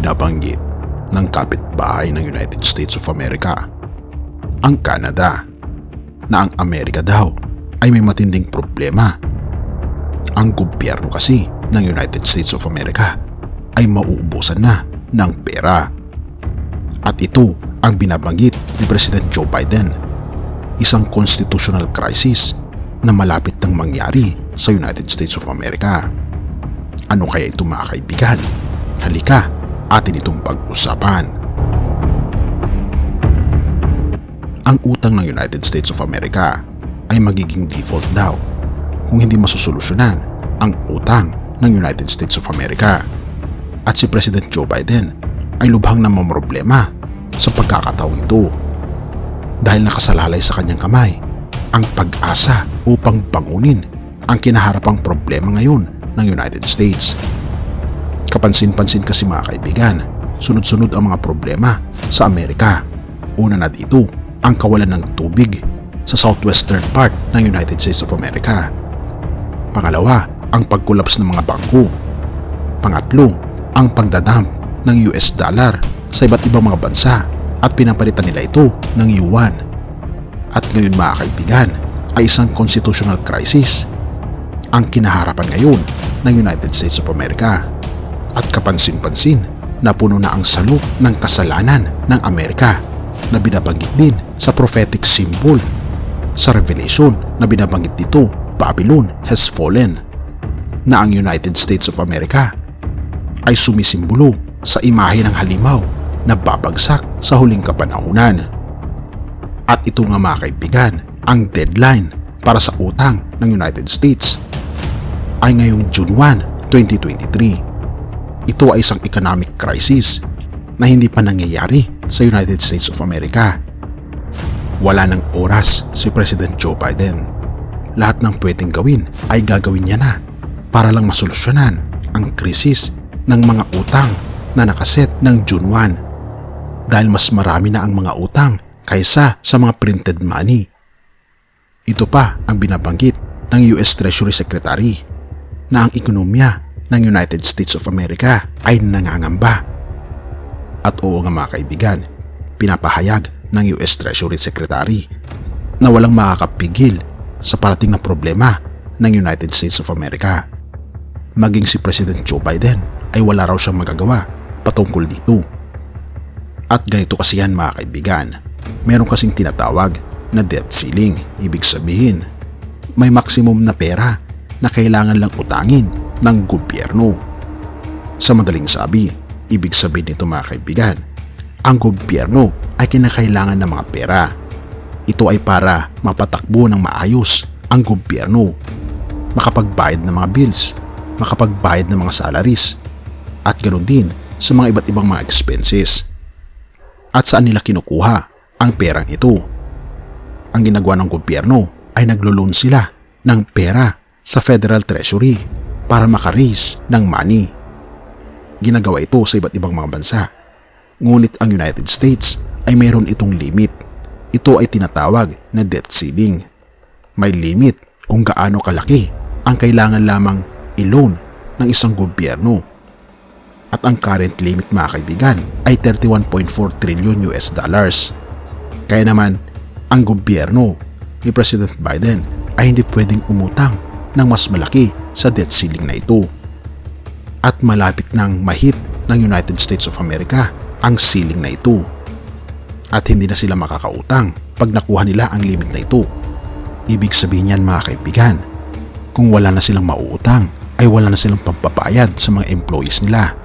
binabanggit ng kapitbahay ng United States of America, ang Canada, na ang Amerika daw ay may matinding problema. Ang gobyerno kasi ng United States of America ay mauubusan na ng pera. At ito ang binabanggit ni President Joe Biden, isang constitutional crisis na malapit nang mangyari sa United States of America. Ano kaya ito mga kaibigan? Halika, atin itong pag-usapan. Ang utang ng United States of America ay magiging default daw kung hindi masusolusyonan ang utang ng United States of America. At si President Joe Biden ay lubhang na problema sa pagkakataong ito dahil nakasalalay sa kanyang kamay ang pag-asa upang bangunin ang kinaharapang problema ngayon ng United States. Kapansin-pansin kasi mga kaibigan, sunod-sunod ang mga problema sa Amerika. Una na dito, ang kawalan ng tubig sa southwestern part ng United States of America. Pangalawa, ang pagkulaps ng mga bangko. Pangatlo, ang pagdadamp ng US dollar sa iba't ibang mga bansa at pinapalitan nila ito ng yuan. At ngayon mga kaibigan ay isang constitutional crisis ang kinaharapan ngayon ng United States of America. At kapansin-pansin na puno na ang salop ng kasalanan ng Amerika na binabanggit din sa prophetic symbol sa Revelation na binabanggit dito Babylon has fallen na ang United States of America ay sumisimbolo sa imahe ng halimaw na babagsak sa huling kapanahunan. At ito nga mga kaibigan, ang deadline para sa utang ng United States ay ngayong June 1, 2023. Ito ay isang economic crisis na hindi pa nangyayari sa United States of America. Wala ng oras si President Joe Biden. Lahat ng pwedeng gawin ay gagawin niya na para lang masolusyonan ang krisis ng mga utang na nakaset ng June 1 dahil mas marami na ang mga utang kaysa sa mga printed money. Ito pa ang binabanggit ng US Treasury Secretary na ang ekonomiya ng United States of America ay nangangamba. At oo nga mga kaibigan, pinapahayag ng US Treasury Secretary na walang makakapigil sa parating na problema ng United States of America. Maging si President Joe Biden ay wala raw siyang magagawa patungkol dito. At ganito kasi yan mga kaibigan, meron kasing tinatawag na debt ceiling. Ibig sabihin, may maximum na pera na kailangan lang utangin ng gobyerno. Sa madaling sabi, ibig sabihin nito mga kaibigan, ang gobyerno ay kinakailangan ng mga pera. Ito ay para mapatakbo ng maayos ang gobyerno, makapagbayad ng mga bills, makapagbayad ng mga salaries, at ganoon din sa mga iba't ibang mga expenses. At saan nila kinukuha ang perang ito? Ang ginagawa ng gobyerno ay naglo-loan sila ng pera sa Federal Treasury para makaraise ng money. Ginagawa ito sa iba't ibang mga bansa. Ngunit ang United States ay mayroon itong limit. Ito ay tinatawag na debt ceiling. May limit kung gaano kalaki ang kailangan lamang i-loan ng isang gobyerno. At ang current limit mga kaibigan ay 31.4 trillion US dollars. Kaya naman, ang gobyerno ni President Biden ay hindi pwedeng umutang ng mas malaki sa debt ceiling na ito. At malapit nang mahit ng United States of America ang ceiling na ito. At hindi na sila makakautang pag nakuha nila ang limit na ito. Ibig sabihin yan mga kaibigan, kung wala na silang mauutang ay wala na silang pampapayad sa mga employees nila.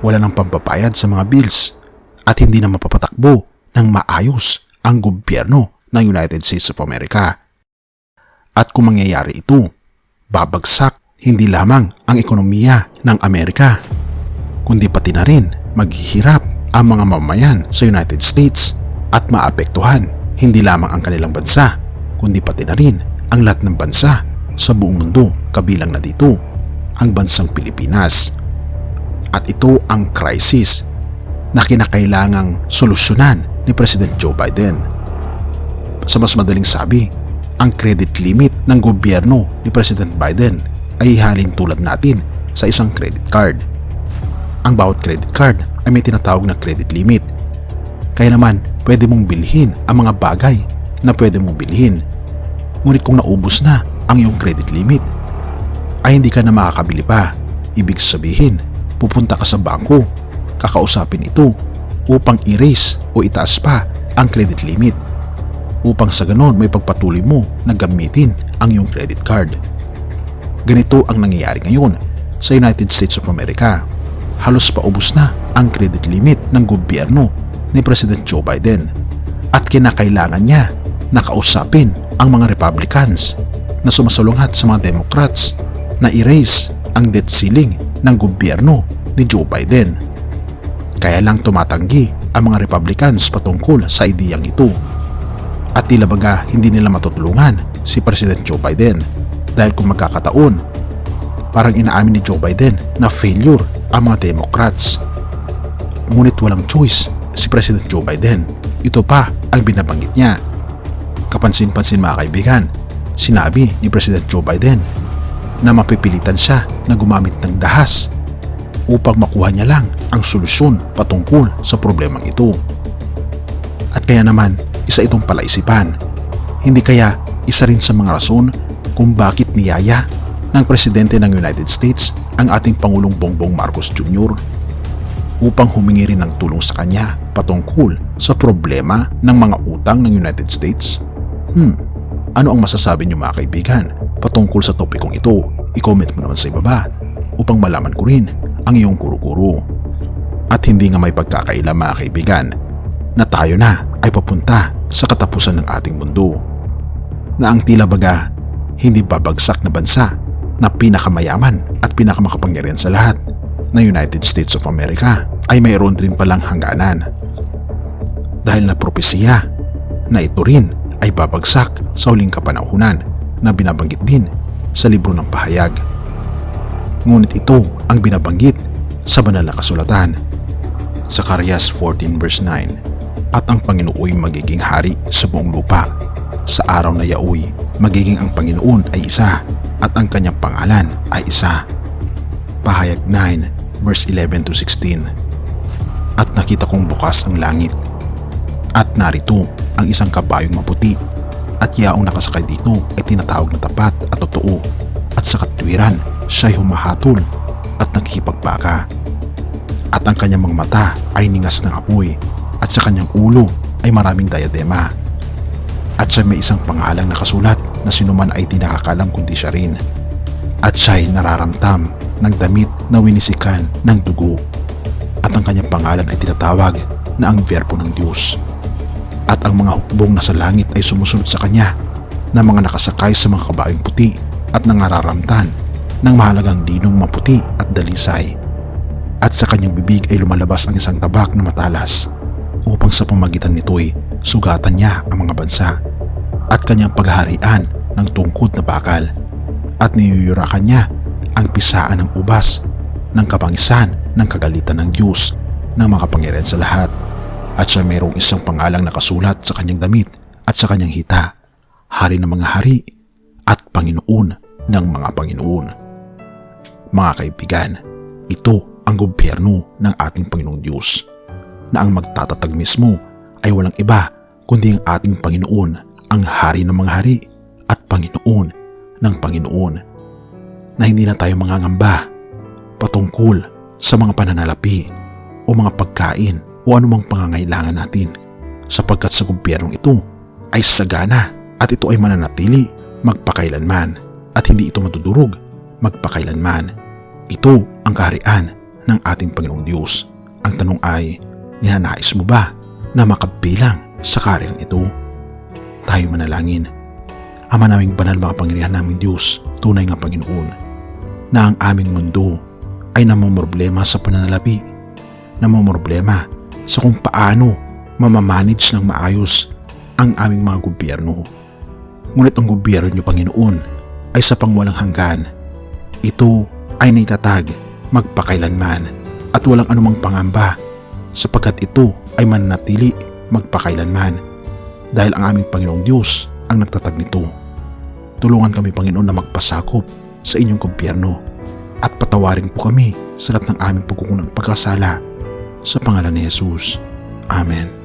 Wala nang pampapayad sa mga bills at hindi na mapapatakbo ng maayos ang gobyerno ng United States of America. At kung mangyayari ito, babagsak hindi lamang ang ekonomiya ng Amerika, kundi pati na rin maghihirap ang mga mamayan sa United States at maapektuhan hindi lamang ang kanilang bansa, kundi pati na rin ang lahat ng bansa sa buong mundo kabilang na dito ang bansang Pilipinas. At ito ang crisis na kinakailangang solusyonan ni President Joe Biden. Sa mas madaling sabi, ang credit limit ng gobyerno ni President Biden ay ihalin tulad natin sa isang credit card. ang bawat credit card ay may tinatawag na credit limit. Kaya naman, pwede mong bilhin ang mga bagay na pwede mong bilhin. Ngunit kung naubos na ang iyong credit limit, ay hindi ka na makakabili pa. Ibig sabihin, pupunta ka sa bangko, kakausapin ito upang erase o itaas pa ang credit limit upang sa ganon may pagpatuloy mo na gamitin ang iyong credit card. Ganito ang nangyayari ngayon sa United States of America. Halos paubos na ang credit limit ng gobyerno ni President Joe Biden at kinakailangan niya na kausapin ang mga Republicans na sumasalungat sa mga Democrats na erase ang debt ceiling ng gobyerno ni Joe Biden. Kaya lang tumatanggi ang mga Republicans patungkol sa ideyang ito. At tila baga hindi nila matutulungan si President Joe Biden dahil kung magkakataon, parang inaamin ni Joe Biden na failure ang mga Democrats. Ngunit walang choice si President Joe Biden. Ito pa ang binabanggit niya. Kapansin-pansin mga kaibigan, sinabi ni President Joe Biden na mapipilitan siya na gumamit ng dahas upang makuha niya lang ang solusyon patungkol sa problemang ito. At kaya naman, isa itong palaisipan. Hindi kaya isa rin sa mga rason kung bakit niyaya ng Presidente ng United States ang ating Pangulong Bongbong Marcos Jr. upang humingi rin ng tulong sa kanya patungkol sa problema ng mga utang ng United States? Hmm, ano ang masasabi niyo mga kaibigan patungkol sa topikong ito? I-comment mo naman sa ibaba upang malaman ko rin ang iyong kuro-kuro. At hindi nga may pagkakaila mga kaibigan na tayo na ay papunta sa katapusan ng ating mundo. Na ang tila baga hindi babagsak na bansa na pinakamayaman at pinakamakapangyarihan sa lahat na United States of America ay mayroon rin palang hangganan. Dahil na propesiya na ito rin ay babagsak sa huling kapanahunan na binabanggit din sa libro ng pahayag. Ngunit ito ang binabanggit sa banal na kasulatan. Zacarias 14 verse 9 At ang Panginooy magiging hari sa buong lupa. Sa araw na yaoy, magiging ang Panginoon ay isa at ang kanyang pangalan ay isa. Pahayag 9 verse 11 to 16 At nakita kong bukas ang langit. At narito ang isang kabayong maputi at yaong nakasakay dito ay tinatawag na tapat at totoo at sa katwiran siya'y humahatol at nakikipagpaka. At ang kanyang mga mata ay ningas ng apoy at sa kanyang ulo ay maraming diadema. At siya may isang pangalang nakasulat na sinuman ay tinakakalam kundi siya rin. At siya'y nararamtam ng damit na winisikan ng dugo. At ang kanyang pangalan ay tinatawag na ang verbo ng Diyos. At ang mga hukbong nasa langit ay sumusunod sa kanya na mga nakasakay sa mga kabayong puti at nangararamtan ng mahalagang dinong maputi at dalisay. At sa kanyang bibig ay lumalabas ang isang tabak na matalas upang sa pamagitan nito'y sugatan niya ang mga bansa at kanyang paghaharian ng tungkod na bakal. At niyuyurakan niya ang pisaan ng ubas ng kapangisan ng kagalitan ng Diyos ng mga pangyarihan sa lahat. At siya mayroong isang pangalang nakasulat sa kanyang damit at sa kanyang hita, hari ng mga hari at Panginoon ng mga Panginoon. Mga kaibigan, ito ang gobyerno ng ating Panginoong Diyos na ang magtatatag mismo ay walang iba kundi ang ating Panginoon, ang Hari ng mga hari at Panginoon ng Panginoon na hindi na tayo mangangamba patungkol sa mga pananalapi o mga pagkain o anumang pangangailangan natin sapagkat sa gobyernong ito ay sagana at ito ay mananatili magpakailanman at hindi ito matudurog magpakailanman. Ito ang kaharian ng ating Panginoong Diyos. Ang tanong ay, ninanais mo ba na makabilang sa kaharian ito? Tayo manalangin. Ama naming banal mga pangyarihan namin Diyos, tunay nga Panginoon, na ang aming mundo ay namamroblema sa pananalapi, namamroblema sa kung paano mamamanage ng maayos ang aming mga gobyerno. Ngunit ang gobyerno niyo, Panginoon, ay sa pangwalang hanggan. Ito ay naitatag magpakailanman at walang anumang pangamba sapagkat ito ay mananatili magpakailanman dahil ang aming Panginoong Diyos ang nagtatag nito. Tulungan kami Panginoon na magpasakop sa inyong gobyerno at patawarin po kami sa lahat ng aming pagkukunang pagkasala. Sa pangalan ni Jesus. Amen.